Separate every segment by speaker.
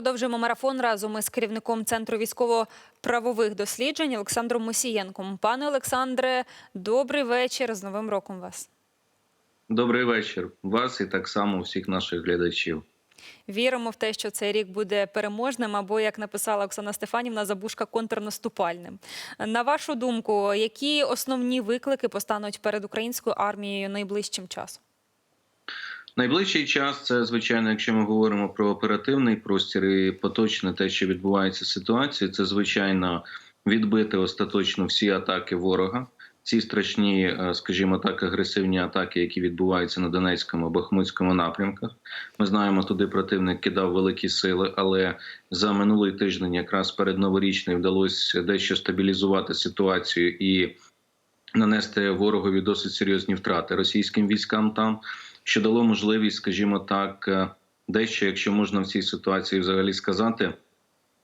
Speaker 1: продовжуємо марафон разом із керівником центру військово-правових досліджень Олександром Мосієнком. Пане Олександре, добрий вечір. З Новим роком вас.
Speaker 2: Добрий вечір. Вас і так само всіх наших глядачів.
Speaker 1: Віримо в те, що цей рік буде переможним, або як написала Оксана Стефанівна, забушка контрнаступальним. На вашу думку, які основні виклики постануть перед українською армією найближчим часом?
Speaker 2: Найближчий час це звичайно, якщо ми говоримо про оперативний простір і поточне те, що відбувається ситуація, це звичайно відбити остаточно всі атаки ворога. Ці страшні, е, скажімо так, агресивні атаки, які відбуваються на Донецькому Бахмутському напрямках. Ми знаємо, туди противник кидав великі сили, але за минулий тиждень, якраз перед новорічним, вдалося дещо стабілізувати ситуацію і нанести ворогові досить серйозні втрати російським військам там, що дало можливість, скажімо так, е, дещо, якщо можна в цій ситуації взагалі сказати.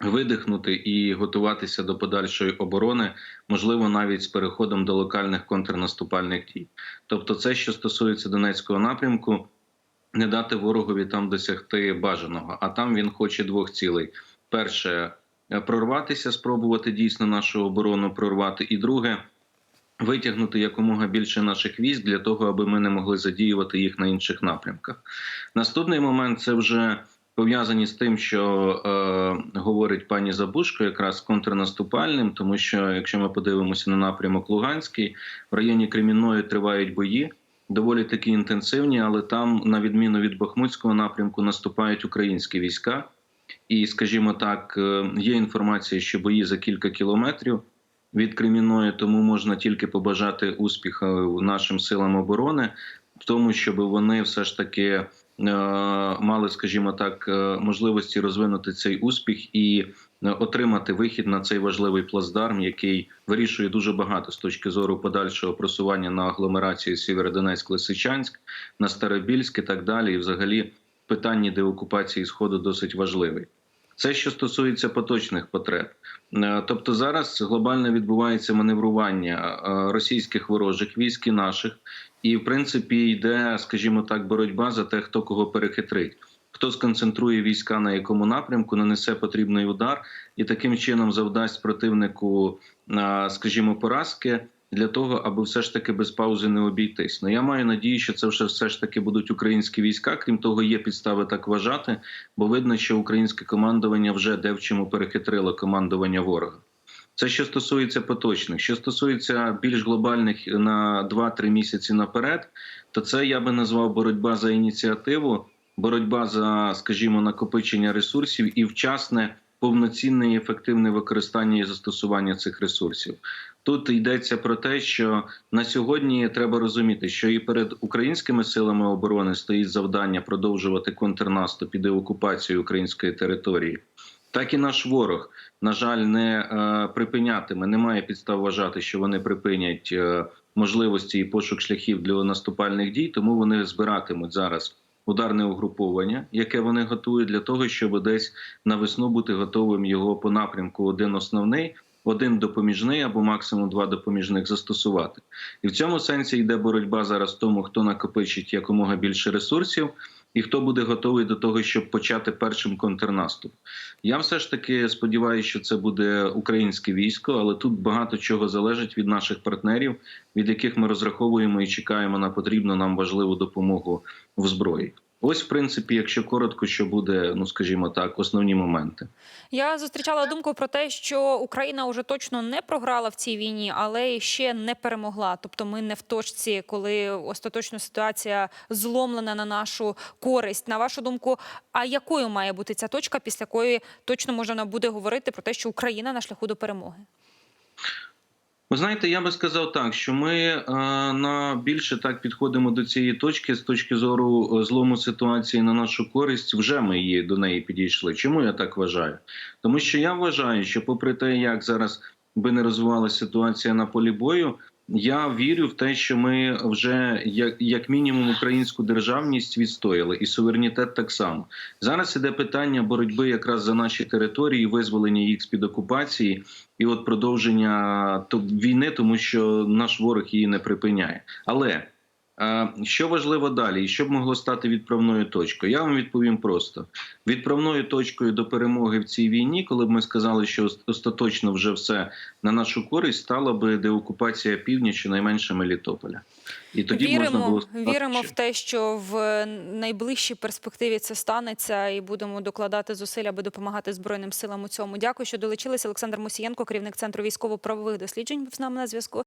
Speaker 2: Видихнути і готуватися до подальшої оборони, можливо, навіть з переходом до локальних контрнаступальних дій. Тобто, це, що стосується Донецького напрямку, не дати ворогові там досягти бажаного. А там він хоче двох цілей: перше е, прорватися, спробувати дійсно нашу оборону прорвати, і друге витягнути якомога більше наших військ для того, аби ми не могли задіювати їх на інших напрямках. Наступний момент це вже пов'язані з тим, що е, говорить пані Забушко, якраз контрнаступальним, тому що якщо ми подивимося на напрямок Луганський, в районі Кремінної тривають бої. Доволі такі інтенсивні, але там, на відміну від Бахмутського напрямку, наступають українські війська. І, скажімо так, е, є інформація, що бої за кілька кілометрів від Кремінної, тому можна тільки побажати успіху нашим силам оборони в тому, щоб вони все ж таки е, мали, скажімо так, е, можливості розвинути цей успіх і е, отримати вихід на цей важливий плацдарм, який вирішує дуже багато з точки зору подальшого просування на агломерацію Сєвєродонецьк, Лисичанськ, на Старобільськ і так далі. І взагалі в питанні деокупації сходу досить важливий. Це що стосується поточних потреб, Е, тобто зараз глобально відбувається маневрування е, російських ворожих військ і наших, і в принципі йде, скажімо так, боротьба за те, хто кого перехитрить. Хто сконцентрує війська на якому напрямку, нанесе потрібний удар і таким чином завдасть противнику, е, скажімо, поразки для того, аби все ж таки без паузи не обійтись. Ну я маю надію, що це вже все ж таки будуть українські війська. Крім того, є підстави так вважати, бо видно, що українське командування вже де в чому перехитрило командування ворога. Це що стосується поточних, що стосується більш глобальних на 2-3 місяці наперед, то це я би назвав боротьба за ініціативу, боротьба за, скажімо, накопичення ресурсів і вчасне повноцінне і ефективне використання і застосування цих ресурсів. Тут йдеться про те, що на сьогодні треба розуміти, що і перед українськими силами оборони стоїть завдання продовжувати контрнаступ і деокупацію української території. Так і наш ворог, на жаль, не е, припинятиме. Немає підстав вважати, що вони припинять е, можливості і пошук шляхів для наступальних дій, тому вони збиратимуть зараз ударне угруповання, яке вони готують для того, щоб десь на весну бути готовим його по напрямку один основний. Один допоміжний або максимум два допоміжних застосувати, і в цьому сенсі йде боротьба зараз тому, хто накопичить якомога більше ресурсів, і хто буде готовий до того, щоб почати першим контрнаступ. Я все ж таки сподіваюся, що це буде українське військо, але тут багато чого залежить від наших партнерів, від яких ми розраховуємо і чекаємо на потрібну нам важливу допомогу в зброї. Ось, в принципі, якщо коротко, що буде, ну скажімо так, основні моменти.
Speaker 1: Я зустрічала думку про те, що Україна вже точно не програла в цій війні, але ще не перемогла. Тобто, ми не в точці, коли остаточно ситуація зломлена на нашу користь. На вашу думку, а якою має бути ця точка, після якої точно можна буде говорити про те, що Україна на шляху до перемоги?
Speaker 2: Ви знаєте, я би сказав так, що ми е, на більше так підходимо до цієї точки з точки зору е, злому ситуації на нашу користь. Вже ми її до неї підійшли. Чому я так вважаю? Тому що я вважаю, що, попри те, як зараз би не розвивалася ситуація на полі бою, я вірю в те, що ми вже як, як мінімум українську державність відстояли, і суверенітет так само. Зараз іде питання боротьби якраз за наші території, визволення їх з під окупації, і от продовження то, війни, тому що наш ворог її не припиняє. Але Що важливо далі, і що б могло стати відправною точкою? Я вам відповім просто: відправною точкою до перемоги в цій війні, коли б ми сказали, що остаточно вже все на нашу користь, стала би деокупація північі, найменше Мелітополя. І тоді можна було сказати,
Speaker 1: віримо
Speaker 2: що-
Speaker 1: в те, що в найближчій перспективі це станеться, і будемо докладати зусиль, аби допомагати збройним силам у цьому. Дякую, що долучилися. Олександр Мусієнко, керівник центру військово-правових досліджень, був з нами на зв'язку.